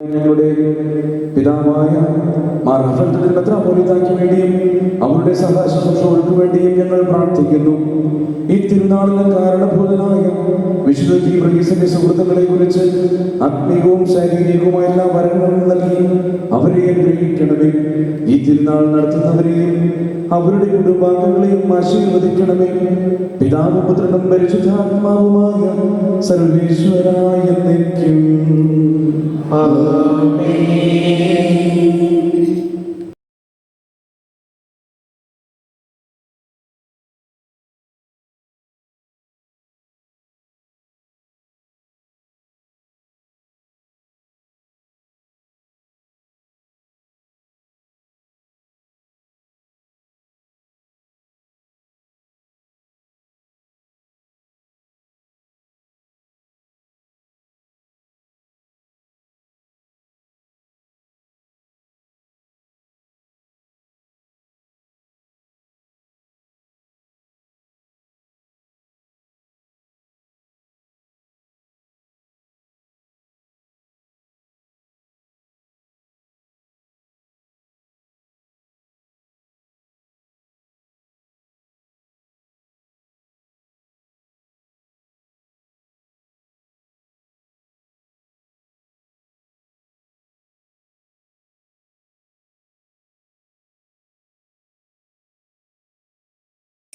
ഞങ്ങളുടെ പിതാവായ മാർഫൽക്ക് വേണ്ടിയും അവരുടെ സഹശുശ്രൂഷകൾക്ക് വേണ്ടിയും ഞങ്ങൾ പ്രാർത്ഥിക്കുന്നു. ഈ തിരുനാളിന് കാരണഭൂതനായ വിശുദ്ധ തീവ്രീസിന്റെ സുഹൃത്തുക്കളെ കുറിച്ച് ആത്മീയവും ശാരീരികവുമായ എല്ലാ വരങ്ങളും നൽകി അവരെ ഗ്രഹിക്കണമേ ഈ തിരുനാൾ നടത്തുന്നവരെയും അവരുടെ കുടുംബാംഗങ്ങളെയും ആശീർവദിക്കണമേ. പിതാവ് പുത്രനും പരിശുദ്ധാത്മാവുമായ സർവേശ്വരായ എന്നേക്കും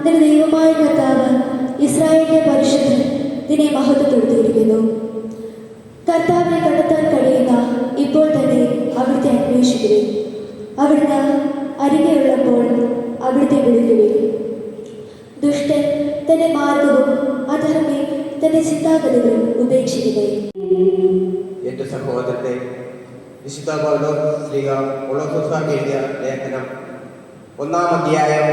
നിന്റെ ദൈവമായ കർത്താവ് ഇസ്രായേലിന്റെ പരിശുദ്ധൻ നിന്നെ മഹത്വപ്പെടുത്തിയിരിക്കുന്നു കർത്താവിനെ കണ്ടെത്താൻ കഴിയുന്ന ഇപ്പോൾ തന്നെ അവിടുത്തെ അന്വേഷിക്കുവിൻ അവിടുന്ന് അരികെയുള്ളപ്പോൾ അവിടുത്തെ വിളിക്കുവിൻ ദുഷ്ടൻ തന്റെ മാർഗവും അധർമ്മി തന്റെ ചിന്താഗതികളും ഉപേക്ഷിക്കുവേ എന്റെ സഹോദരന്റെ വിശുദ്ധ പൗലോ ശ്രീക ഒളസുസാക്ക് എഴുതിയ ലേഖനം ഒന്നാം അധ്യായം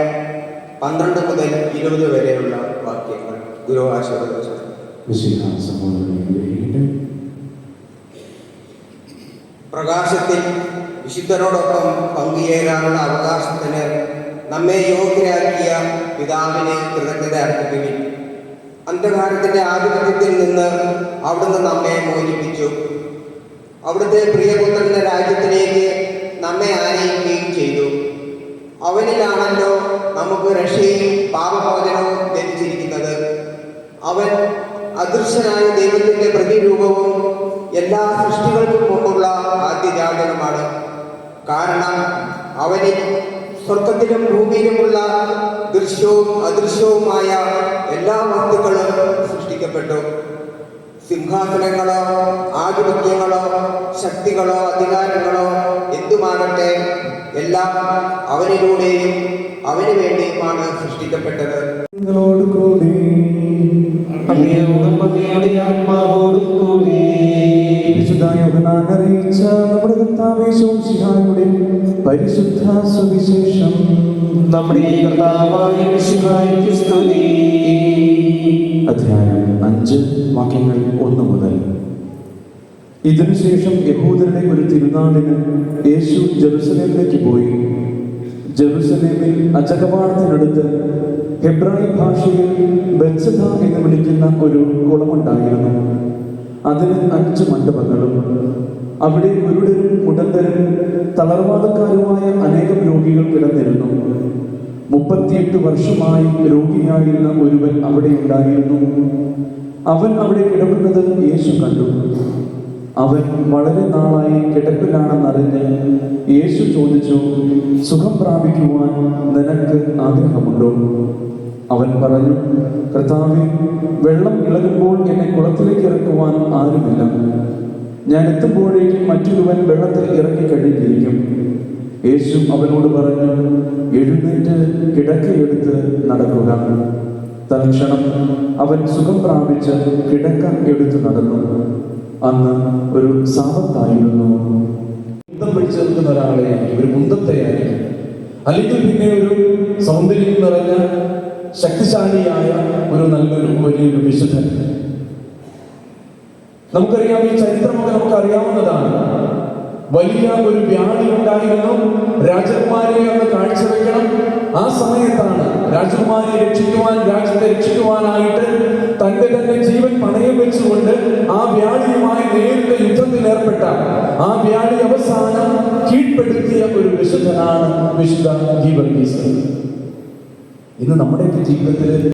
പന്ത്രണ്ട് മുതൽ ഇരുപത് വരെയുള്ള വാക്യങ്ങൾ ഗുരു ആശീർവദിച്ചു. പ്രകാശത്തിൽ വിശുദ്ധരോടൊപ്പം പങ്കുചേരാനുള്ള അവകാശത്തിന് നമ്മെ യോഗ്യരാക്കിയ പിതാവിനെ കൃതജ്ഞത അർപ്പിക്കുവിൻ. അന്ധകാരത്തിന്റെ ആധിപത്യത്തിൽ നിന്ന് അവിടുന്ന് നമ്മെ മോചിപ്പിച്ചു. അവിടുത്തെ പ്രിയപുത്രന്റെ രാജ്യത്തിലേക്ക് നമ്മെ ആനയിക്കുകയും ചെയ്തു. അവനിലാണല്ലോ നമുക്ക് രക്ഷയും പാപമോചനവും ലഭിച്ചിരിക്കുന്നത്. അവൻ അദൃശ്യനായ ദൈവത്തിന്റെ പ്രതിരൂപവും എല്ലാ സൃഷ്ടികൾക്കും മുമ്പുള്ള ആദ്യജാതകമാണ് കാരണം അവനിൽ സ്വർഗത്തിലും ഭൂമിയിലുമുള്ള ദൃശ്യവും അദൃശ്യവുമായ എല്ലാ വസ്തുക്കളും സൃഷ്ടിക്കപ്പെട്ടു. സിംഹാസനങ്ങളോ ആധിപത്യങ്ങളോ ശക്തികളോ അധികാരങ്ങളോ എന്തുമാകട്ടെ എല്ലാം അവനിലൂടെയും അവന് വേണ്ടിയുമാണ് സൃഷ്ടിക്കപ്പെട്ടത്. നിങ്ങളോട് കൂടി. ആത്മാവോട് അറിയിച്ച നമ്മുടെ കർത്താവേ ശോംശിഹായുടെ പരിശുദ്ധ സുവിശേഷം നമ്മുടെ കർത്താവായ മിശിഹായ്ക്ക് സ്തുതി. അധ്യായം അഞ്ച് വാക്യങ്ങൾ ഒന്ന് മുതൽ. ഇതിനുശേഷം യഹൂദരുടെ ഒരു തിരുനാളിന് യേശു ജെറുസലേമിലേക്ക് പോയി. ജെറുസലേമിൽ അജകവാടത്തിനടുത്ത് ഹെബ്രായ ഭാഷയിൽ ബെത്സദ എന്ന് വിളിക്കുന്ന ഒരു കുളമുണ്ടായിരുന്നു. അതിന് അഞ്ച് മണ്ഡപങ്ങളും അവിടെ കുരുടരും മുടന്തരും തളർവാദക്കാരുമായ അനേകം രോഗികൾ കിടന്നിരുന്നു മുപ്പത്തിയെട്ട് വർഷമായി രോഗിയായിരുന്ന ഒരുവൻ അവിടെ ഉണ്ടായിരുന്നു. അവൻ അവിടെ കിടക്കുന്നത് യേശു കണ്ടു. അവൻ വളരെ നാളായി കിടപ്പിലാണെന്നറിഞ്ഞ് യേശു ചോദിച്ചു സുഖം പ്രാപിക്കുവാൻ നിനക്ക് ആഗ്രഹമുണ്ടോ? അവൻ പറഞ്ഞു കർത്താവെ വെള്ളം ഇളകുമ്പോൾ എന്നെ കുളത്തിലേക്ക് ഇറക്കുവാൻ ആരുമില്ല. ഞാൻ എത്തുമ്പോഴേക്കും മറ്റൊരുവൻ വെള്ളത്തിൽ ഇറങ്ങി കഴിഞ്ഞിരിക്കും യേശു അവനോട് പറഞ്ഞു എഴുന്നേറ്റ് കിടക്കയെടുത്ത് നടക്കുക. തൽക്ഷണം അവൻ സുഖം പ്രാപിച്ച് കിടക്ക എടുത്ത് നടന്നു. അന്ന് ഒരു സാപത്തായിരുന്നു മുന്തം പിടിച്ചു ഒരാളെ ഒരു മുന്തത്തെയായിരിക്കും അല്ലെങ്കിൽ പിന്നെ ഒരു സൗന്ദര്യം നിറഞ്ഞ ശക്തിശാലിയായ ഒരു നല്ലൊരു വലിയൊരു വിശുദ്ധൻ. നമുക്കറിയാം ഈ ചരിത്രമൊക്കെ നമുക്ക് അറിയാവുന്നതാണ് വലിയ ഒരു വ്യാധി ഉണ്ടായിരുന്നു. രാജകുമാരിയെ അന്ന് കാഴ്ചവെക്കണം. ആ സമയത്താണ് രാജകുമാരിയെ രക്ഷിക്കുവാൻ രാജ്യത്തെ രക്ഷിക്കുവാനായിട്ട് തന്റെ തന്നെ ജീവൻ പണയം വെച്ചുകൊണ്ട് ആ വ്യാധിയുമായി നേരിട്ട് യുദ്ധത്തിൽ ഏർപ്പെട്ട ആ വ്യാധി അവസാനം കീഴ്പ്പെടുത്തിയ ഒരു വിശുദ്ധനാണ് വിശുദ്ധ ഗീവർഗീസ്. ഇന്ന് നമ്മുടെ ജീവിതത്തിൽ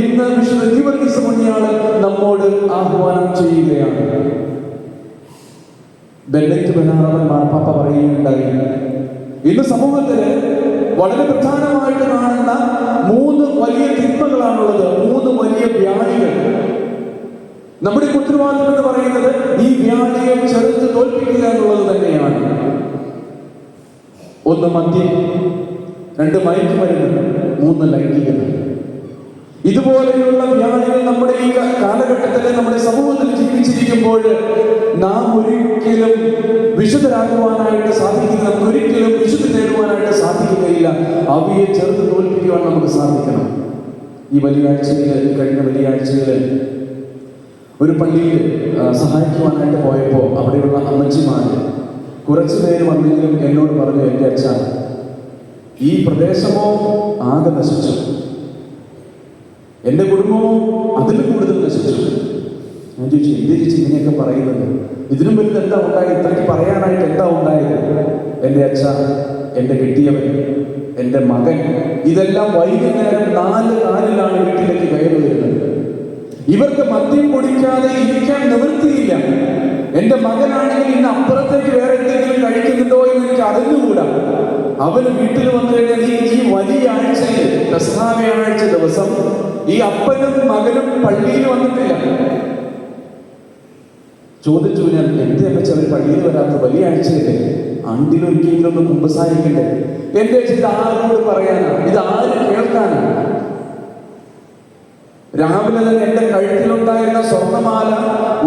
ഇന്ന് വിശുദ്ധ മുന്നിയാണ് നമ്മോട് ആഹ്വാനം ചെയ്യുകയാണ്. ബെല്ലറ്റ് ബനാറവൻ മാർപ്പാപ്പ പറയുകയുണ്ടായി. ഇന്ന് സമൂഹത്തിൽ വളരെ പ്രധാനമായിട്ട് കാണുന്ന മൂന്ന് വലിയ തിന്മകളാണുള്ളത്. മൂന്ന് വലിയ വ്യാധികൾ. നമ്മുടെ ഉത്തരവാദിത്വം എന്ന് പറയുന്നത് ഈ വ്യാധിയെ ചെറുത്ത് തോൽപ്പിക്കുക എന്നുള്ളത് തന്നെയാണ്. ഒന്ന് മദ്യം രണ്ട് മയക്കുമരുന്ന് മൂന്ന് ലൈംഗികത ഇതുപോലെയുള്ള വ്യാധികൾ നമ്മുടെ ഈ കാലഘട്ടത്തിൽ നമ്മുടെ സമൂഹത്തിൽ ജീവിച്ചിരിക്കുമ്പോൾ നാം ഒരിക്കലും വിശുദ്ധരാകുവാനായിട്ട് സാധിക്കില്ല നമുക്ക് ഒരിക്കലും വിശുദ്ധി നേടുവാനായിട്ട് സാധിക്കുകയില്ല. അവയെ ചെറുത്ത് തോൽപ്പിക്കുവാൻ നമുക്ക് സാധിക്കണം. ഈ വലിയാഴ്ചയിൽ കഴിഞ്ഞ വലിയാഴ്ചയിൽ ഒരു പള്ളിയിൽ സഹായിക്കുവാനായിട്ട് പോയപ്പോൾ അവിടെയുള്ള അമ്മച്ചിമാർ കുറച്ചു പേര് വന്നെങ്കിലും എന്നോട് പറഞ്ഞു എന്റെ അച്ഛ ഈ പ്രദേശമോ ആകെ നശിച്ചു. എന്റെ കുടുംബമോ അതിലും കൂടുതൽ നശിച്ചു. ഞാൻ ചോദിച്ചു എന്ത് ചേച്ചി ഇങ്ങനെയൊക്കെ പറയുന്നത്? ഇതിനും വലുത് എന്താ ഉണ്ടായത്? ഇത്രയ്ക്ക് പറയാനായിട്ട് എന്താ ഉണ്ടായത്? എന്റെ അച്ഛ എന്റെ കെട്ടിയവൻ എന്റെ മകൻ ഇതെല്ലാം വൈകുന്നേരം നാല് നാലിലാണ് വീട്ടിലേക്ക് കയറി വരുന്നത്. ഇവർക്ക് മദ്യം കുടിക്കാതെ ഇരിക്കാൻ നിവൃത്തിയില്ല. എന്റെ മകനാണെങ്കിൽ ഇന്ന് അപ്പുറത്തേക്ക് വേറെ എന്തെങ്കിലും കഴിക്കുന്നുണ്ടോ എന്ന് എനിക്ക് അറിഞ്ഞുകൂടാ. അവന് വീട്ടിൽ വന്നു കഴിഞ്ഞാൽ ഈ വലിയ ആഴ്ചയിൽ ദസറ ദിവസം ഈ അപ്പനും മകനും പള്ളിയിൽ വന്നിട്ടില്ല. ചോദിച്ചു ഞാൻ എന്റെ അമ്മച്ച അവർ പള്ളിയിൽ വരാത്ത വലിയ ആഴ്ചയില്ലേ? ആണ്ടിലൊരിക്കലും ഒന്ന് കുമ്പസാരിക്കണ്ടേ? എന്റെ അച്ഛൻ ഇത് ആരോട് പറയാനാ? ഇത് ആര് കേൾക്കാനാ? രാവിലെ തന്നെ എന്റെ കഴുത്തിലുണ്ടായിരുന്ന സ്വർണമാല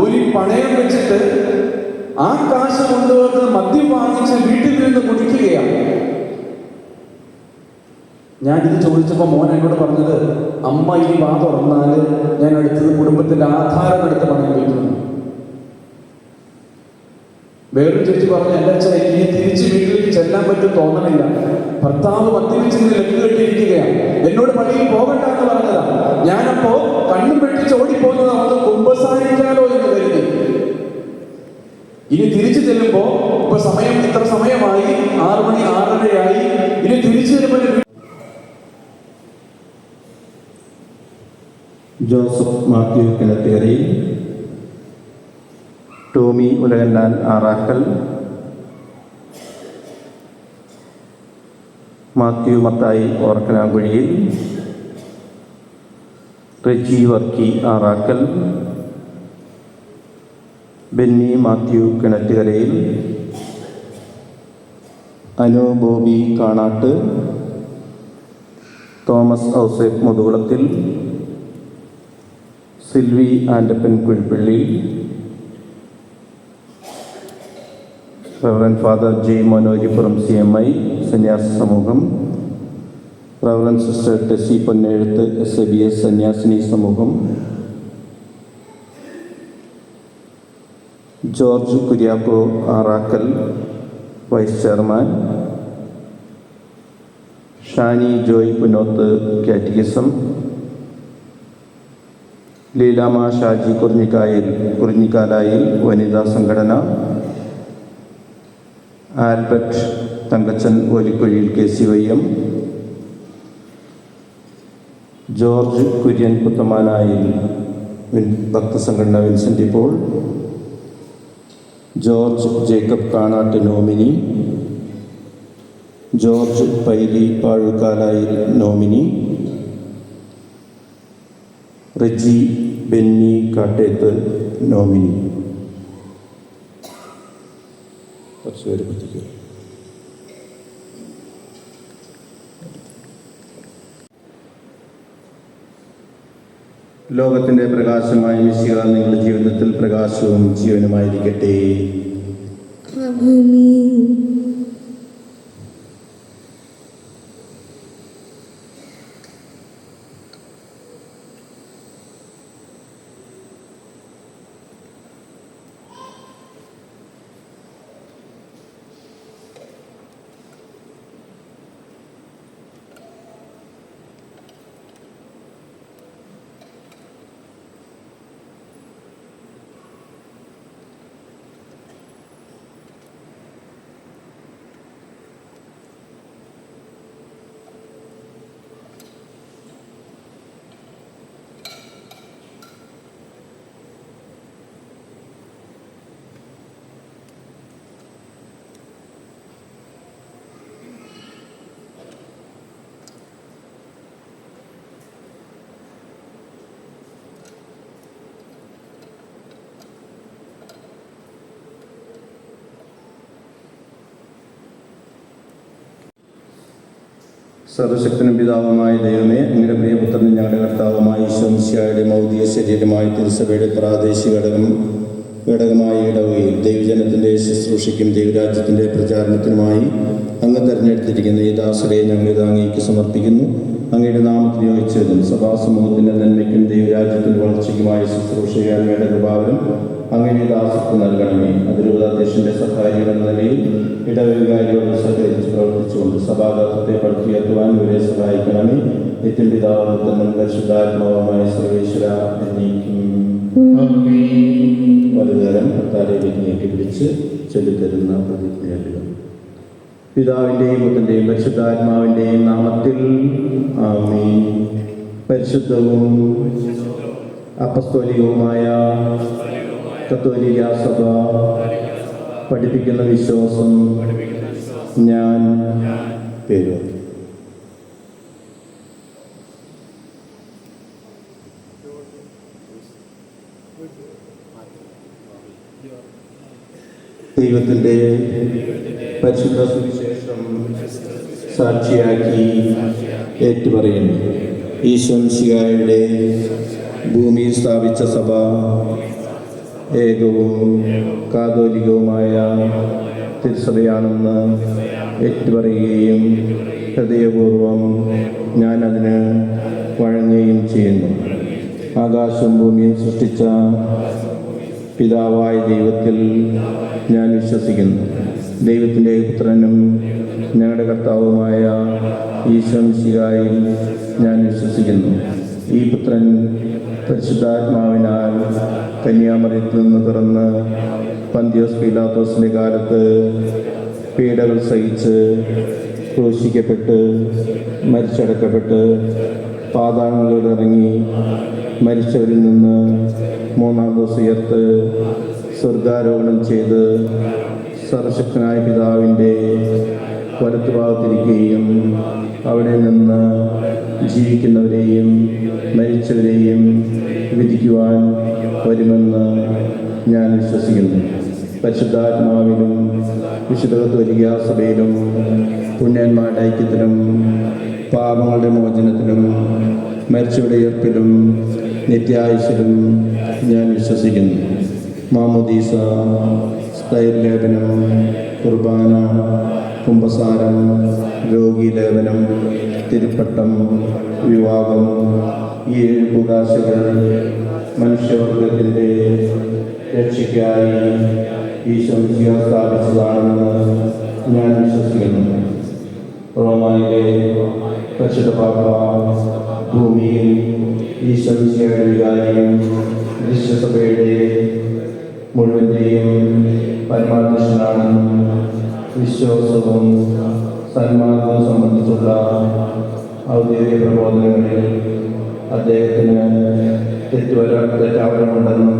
ഒരു പണയം വെച്ചിട്ട് ആ കാശ് കൊണ്ടുവന്ന് മദ്യം വാങ്ങിച്ച് വീട്ടിൽ നിന്ന് കുടിക്കുകയാണ് ഞാൻ ഇത് ചോദിച്ചപ്പോൾ മോൻ എന്നോട് പറഞ്ഞത് അമ്മ ഈ വാ തുറന്നാൽ ഞാൻ എടുത്തത് കുടുംബത്തിന്റെ ആധാരം എടുത്ത് പണയം വയ്ക്കുന്നു വേറൊരു ചേച്ചി പറഞ്ഞു എന്റെ അച്ഛൻ ഇനി തിരിച്ച് വീട്ടിലേക്ക് ചെല്ലാൻ പറ്റും തോന്നണില്ല. ഭർത്താവ് മദ്യപിച്ച് ലക്ക് കെട്ടിയിരിക്കുകയാണ്. എന്നോട് പള്ളിയിൽ പോകണ്ട എന്ന് പറഞ്ഞതാ. ഞാനപ്പോ കണ്ണും വെട്ടിച്ച് ഓടിപ്പോകുന്നത് നമുക്ക് കുമ്പസാരിക്കാലോ എന്ന് കരുതി. ഇനി തിരിച്ചു ചെല്ലുമ്പോ ഇപ്പൊ സമയം ഇത്ര സമയമായി ആറു മണി ആറരയായി. ഇനി തിരിച്ചു ചെല്ലുമ്പോൾ Joseph Mathew Kinattukarayil Tommy Ulakannan Arakkal. Mathew Mathai Orkkanankuzhiyil Reji Varkey Arakkal. Benny Mathew Kinattukarayil Anu Bobby Kanatt. Thomas Ouseph Muthukulathil. Silvy Andappan Kuzhippally. Reverend father J Manojippuram C M I സന്യാസ സമൂഹം. Reverend sister Tessy Ponnezhuthu S A B S സന്യാസിനി സമൂഹം. George Kuriakose Arakkal vice chairman. Shani Joy Punnoth catechism. Leelamma Shaji Kurinjikkayil Kurinjikkalayil വനിതാ സംഘടന Albert Thankachan Olikkuzhiyil K C Y M George Kurian Puthamanayil ഭക്തസംഘടന Vincent Paul George Jacob Kanattu nominee George Paily Pazhukkalayil nominee Reji Benny Kattethu nominee. കുറച്ച് പേര് പ്രത്യേകിക്കുക ലോകത്തിന്റെ പ്രകാശമായ നിങ്ങളുടെ ജീവിതത്തിൽ പ്രകാശവും ജീവനുമായിരിക്കട്ടെ. സർവശക്തനും പിതാവുമായ ദൈവമേ അങ്ങയുടെ പ്രിയപുത്രനും ഞങ്ങളുടെ കർത്താവുമായ ഈശ്വംശിയായുടെ മൗതിക ശരീരമായ തിരുസഭയുടെ പ്രാദേശിക ഘടകം ഘടകമായി ഇടവുകയും ദൈവജനത്തിന്റെ ശുശ്രൂഷയ്ക്കും ദൈവരാജ്യത്തിന്റെ പ്രചാരണത്തിനുമായി അങ്ങ് തെരഞ്ഞെടുത്തിരിക്കുന്ന ഈ ദാസരെ ഞങ്ങൾ ഇത് അങ്ങേക്ക് സമർപ്പിക്കുന്നു. അങ്ങയുടെ നാമത്തിൽ യോജിച്ചതും സഭാസമൂഹത്തിന്റെ നന്മയ്ക്കും ദൈവരാജ്യത്തിന്റെ വളർച്ചയ്ക്കുമായ ശുശ്രൂഷ ചെയ്യാൻ വേണ്ട കൃപാവരും അങ്ങയുടെ ദാസർക്ക് നൽകണമേ. അതിരൂപ സഹായി എന്ന നിലയിൽ ഇടവികാരിയോട് സഹകരിച്ച് പ്രവർത്തിച്ചുകൊണ്ട് സഭാഗത്തെ പടുത്തുയർത്തുവാൻ ഇവരെ സഹായിക്കണമേ. നിത്യം പിതാവുന്ന പുത്രനും പരിശുദ്ധാത്മാവുമായ സർവേശ്വര വലുതരം കർത്താരേക്ക് നീട്ടി പിടിച്ച് ചൊല്ലിത്തരുന്ന പ്രതിജ്ഞകൾ പിതാവിന്റെയും പുത്രന്റെയും പരിശുദ്ധാത്മാവിന്റെയും നാമത്തിൽ ആമീൻ. പരിശുദ്ധവും അപസ്തോലികവുമായ കത്തോലിക്ക സഭ പഠിപ്പിക്കുന്ന വിശ്വാസം ഞാൻ പേര് ദൈവത്തിന്റെ പരിശുദ്ധ സുവിശേഷം സാക്ഷിയാക്കി ഏറ്റുപറയുന്നു. ഈശ്വംശികായുടെ ഭൂമിയിൽ സ്ഥാപിച്ച സഭ ഏകവും കാതോലികവുമായ തിരുസഭയാണെന്ന് ഏറ്റുപറയുകയും ഹൃദയപൂർവം ഞാനതിന് വഴങ്ങുകയും ചെയ്യുന്നു. ആകാശം ഭൂമിയും സൃഷ്ടിച്ച പിതാവായ ദൈവത്തിൽ ഞാൻ വിശ്വസിക്കുന്നു. ദൈവത്തിന്റെ പുത്രനും ഞങ്ങളുടെ കർത്താവുമായ ഈശ്വംശിയായി ഞാൻ വിശ്വസിക്കുന്നു. ഈ പുത്രൻ പരിശുദ്ധാത്മാവിനാൽ കന്യാമറിയത്തിൽ നിന്ന് പിറന്ന് പന്തിയോസ് പീലാത്തോസിന്റെ കാലത്ത് പീഡകൾ സഹിച്ച് ക്രൂശിക്കപ്പെട്ട് മരിച്ചടക്കപ്പെട്ട് പാതാളങ്ങളിൽ ഇറങ്ങി മരിച്ചവരിൽ നിന്ന് മൂന്നാം ദിവസം ഉയർത്ത് സ്വർഗാരോഹണം ചെയ്ത് സർവശക്തനായ പിതാവിന്റെ വലത്തുഭാഗത്തിരിക്കുകയും അവിടെ നിന്ന് ജീവിക്കുന്നവരെയും മരിച്ചവരെയും വിധിക്കുവാൻ വരുമെന്ന് ഞാൻ വിശ്വസിക്കുന്നു. പരിശുദ്ധാത്മാവിലും വിശുദ്ധ തൊലിക സഭയിലും പുണ്യന്മാരുടെ ഐക്യത്തിലും പാപങ്ങളുടെ മോചനത്തിലും മരിച്ചവരുടെ ഉയർപ്പിലും നിത്യായുസിലും ഞാൻ വിശ്വസിക്കുന്നു. മാമുദീസ സ്ഥൈര്യലേപനം കുർബാന കുംഭസാരം രോഗീലേപനം തിരുപ്പട്ടം വിവാഹം ഈ ഏഴ് കൂടാശകൾ മനുഷ്യവർഗത്തിന്റെ രക്ഷയ്ക്കായി ഈശോ മിശിഹ സ്ഥാപിച്ചതാണെന്ന് ഞാൻ വിശ്വസിക്കുന്നു. റോമായിലെ പരിശുദ്ധ പാപ്പ ഭൂമിയിൽ ഈ വികാരിയും വിശ്വസഭയുടെ മുഴുവന്റെയും പരമാധ്യക്ഷനാണെന്നും വിശ്വാസവും സന്മാർഗവും സംബന്ധിച്ചുള്ള ഔദ്യോഗിക പ്രബോധനങ്ങളിൽ അദ്ദേഹത്തിന് തെറ്റുവരാൻ തെറ്റാവരമുണ്ടെന്നും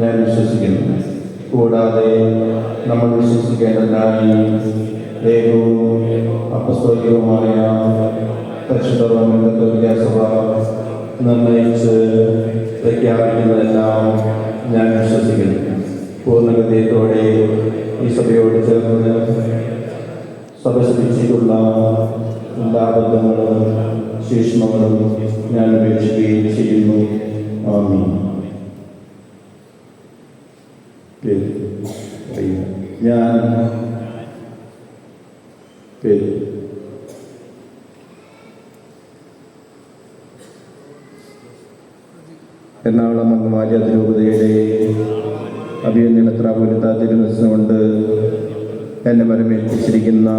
ഞാൻ വിശ്വസിക്കുന്നു. കൂടാതെ നമ്മൾ വിശ്വസിക്കേണ്ടതിനായി ഏകവും അപസ്തോലികവുമായ പരിശുദ്ധ റോമൻ നിർണയിച്ച് പ്രഖ്യാപിക്കുന്നതെല്ലാം ഞാൻ വിശ്വസിക്കുന്നു. പൂർണഗതിയത്തോടെ ഈ സഭയോട് ചേർന്ന് സഭ ശ്രദ്ധിച്ചിട്ടുള്ള എല്ലാ ബന്ധങ്ങളും ഞാൻ അപേക്ഷിക്കുകയും ചെയ്യുന്നു. ഞാൻ പേര് എറണാകുളം അങ്കമാലി അതിരൂപതയുടെ അഭിയന്യ മെത്രാപൊലിത്ത എന്നെ വരമേൽപ്പിച്ചിരിക്കുന്ന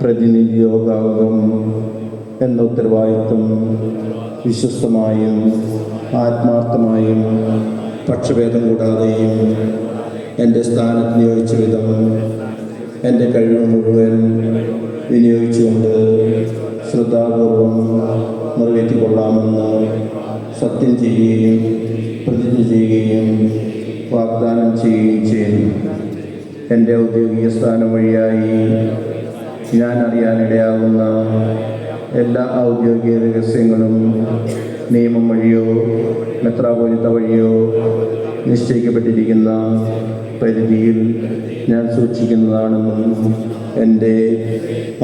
പ്രതിനിധി യോഗാംഗം എന്ന ഉത്തരവാദിത്വം വിശ്വസ്തമായും ആത്മാർത്ഥമായും പക്ഷഭേദം കൂടാതെയും എന്റെ സ്ഥാനത്ത് നിയോഗിച്ച വിധം എന്റെ കഴിവ് മുഴുവൻ വിനിയോഗിച്ചുകൊണ്ട് ശ്രദ്ധാപൂർവം നിറവേറ്റിക്കൊള്ളാമെന്ന് സത്യം ചെയ്യുകയും പ്രതിജ്ഞ ചെയ്യുകയും വാഗ്ദാനം ചെയ്യുകയും ചെയ്യുന്നു. എന്റെ ഔദ്യോഗിക സ്ഥാനം വഴിയായി ഞാൻ അറിയാനിടയാകുന്ന എല്ലാ ഔദ്യോഗിക രഹസ്യങ്ങളും നിയമം വഴിയോ മെത്രാപോലിത്ത വഴിയോ നിശ്ചയിക്കപ്പെട്ടിരിക്കുന്ന പരിധിയിൽ ഞാൻ സൂക്ഷിക്കുന്നതാണെന്നും എന്റെ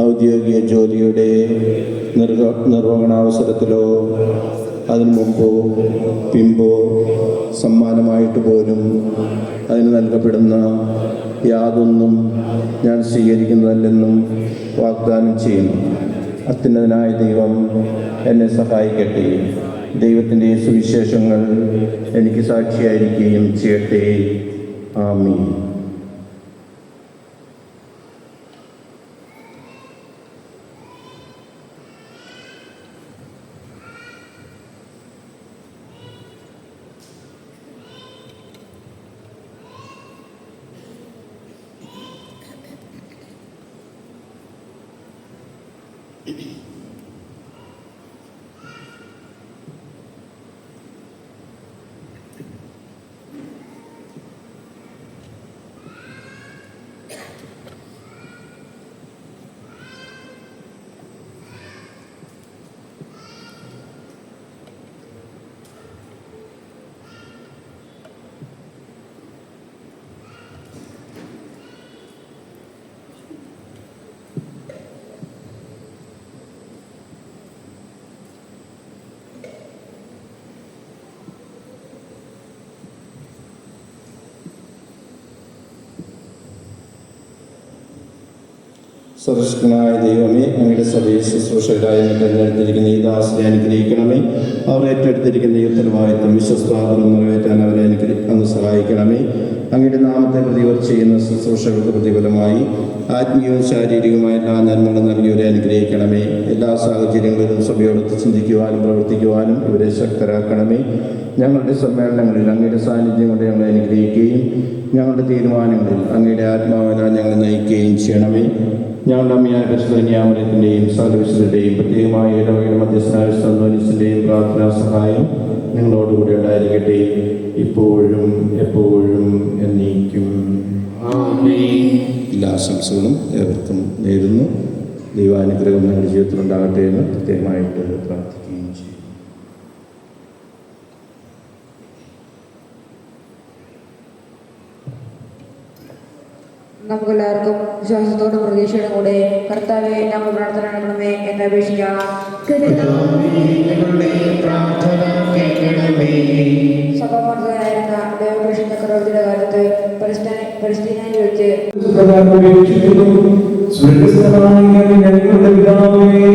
ഔദ്യോഗിക ജോലിയുടെ നിർവ നിർവഹണാവസരത്തിലോ അതിനു മുമ്പോ പിമ്പോ സമ്മാനമായിട്ട് പോലും അതിന് നൽകപ്പെടുന്ന യാതൊന്നും ഞാൻ സ്വീകരിക്കുന്നതല്ലെന്നും വാഗ്ദാനം ചെയ്യുന്നു. അത്യുന്നതനായ ദൈവം എന്നെ സഹായിക്കട്ടെ. ദൈവത്തിന്റെ സുവിശേഷങ്ങൾ എനിക്ക് സാക്ഷിയായിരിക്കുകയും ചെയ്യട്ടെ. ആമീൻ. സർവശക്തനായ ദൈവമേ അങ്ങയുടെ സഭയെ ശുശ്രൂഷകരായി തിരഞ്ഞെടുത്തിരിക്കുന്ന ഈ ദാസിനെ അനുഗ്രഹിക്കണമേ. അവർ ഏറ്റെടുത്തിരിക്കുന്ന ഈ ഉത്തരവാദിത്വം വിശ്വസ്താപനം നിറവേറ്റാൻ അവരെ അനുഗ്രഹി അന്ന് സഹായിക്കണമേ. അങ്ങയുടെ നാമത്തെ പ്രതി ഇവർ ചെയ്യുന്ന ശുശ്രൂഷകൾക്ക് പ്രതിഫലമായി ആത്മീയവും ശാരീരികവുമായ എല്ലാ നന്മകളും നൽകിയവരെ അനുഗ്രഹിക്കണമേ. എല്ലാ സാഹചര്യങ്ങളിലും സഭയോടൊത്ത് ചിന്തിക്കുവാനും പ്രവർത്തിക്കുവാനും ഇവരെ ശക്തരാക്കണമേ. ഞങ്ങളുടെ സമ്മേളനങ്ങളിൽ അങ്ങയുടെ സാന്നിധ്യം കൊണ്ട് ഞങ്ങളെ അനുഗ്രഹിക്കുകയും ഞങ്ങളുടെ തീരുമാനങ്ങളിൽ അങ്ങയുടെ ആത്മാവിനാൽ ഞങ്ങളെ നയിക്കുകയും ചെയ്യണമേ. ഞങ്ങളുടെ അമ്മയായ പരിശുദ്ധന്യാമരത്തിന്റെയും സർവീസിന്റെയും പ്രത്യേകമായ ഇടവകയുടെ മധ്യസ്ഥനായ സന്തോനിസിന്റെയും പ്രാർത്ഥനാ സഹായം നിങ്ങളോടുകൂടി ഉണ്ടായിരിക്കട്ടെ. ഇപ്പോഴും എപ്പോഴും എന്നീക്കും. എല്ലാ ആശംസകളും ഏവർക്കും നേരുന്നു. ദൈവാനുഗ്രഹം നിങ്ങളുടെ ജീവിതത്തിലുണ്ടാകട്ടെ എന്ന് പ്രത്യേകമായിട്ട് പ്രാർത്ഥിക്കുകയും നമുക്കെല്ലാവർക്കും വിശ്വാസത്തോടും പ്രതീക്ഷയുടെ കൂടെ കർത്താവെ നമ്മൾ പ്രാർത്ഥന നടക്കണമേ എന്ന് അപേക്ഷിക്കാം ചക്രവർത്തിയുടെ കാലത്ത് പലസ്തീനയിൽ വെച്ച് ഞങ്ങളുടെ പിതാവേ.